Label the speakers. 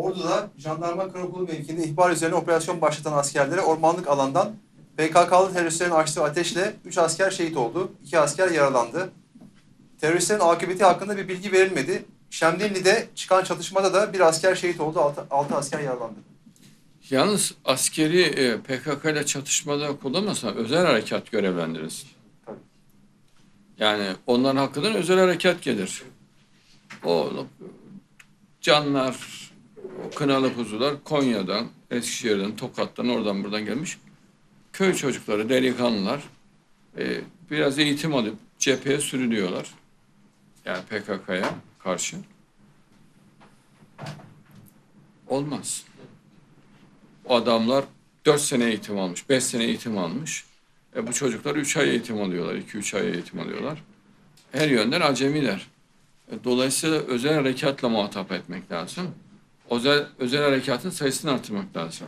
Speaker 1: Ordu'da jandarma karakolu mevkiinde ihbar üzerine operasyon başlatan askerlere ormanlık alandan PKK'lı teröristlerin açtığı ateşle 3 asker şehit oldu, 2 asker yaralandı. Teröristlerin akıbeti hakkında bir bilgi verilmedi. Şemdinli'de çıkan çatışmada da bir asker şehit oldu, 6, asker yaralandı.
Speaker 2: Yalnız askeri e, PKK ile çatışmada kullanmasan özel harekat görevlendirirsin.
Speaker 1: Tabii.
Speaker 2: Yani onların hakkından özel harekat gelir. O canlar, o kınalı kuzular Konya'dan, Eskişehir'den, Tokat'tan, oradan buradan gelmiş. Köy çocukları, delikanlılar e, biraz eğitim alıp cepheye sürülüyorlar. Yani PKK'ya karşı. Olmaz. O adamlar 4 sene eğitim almış, 5 sene eğitim almış. E bu çocuklar 3 ay eğitim alıyorlar, 2-3 ay eğitim alıyorlar. Her yönden acemiler. E, Dolayısıyla özel harekatla muhatap etmek lazım özel, özel harekatın sayısını artırmak lazım.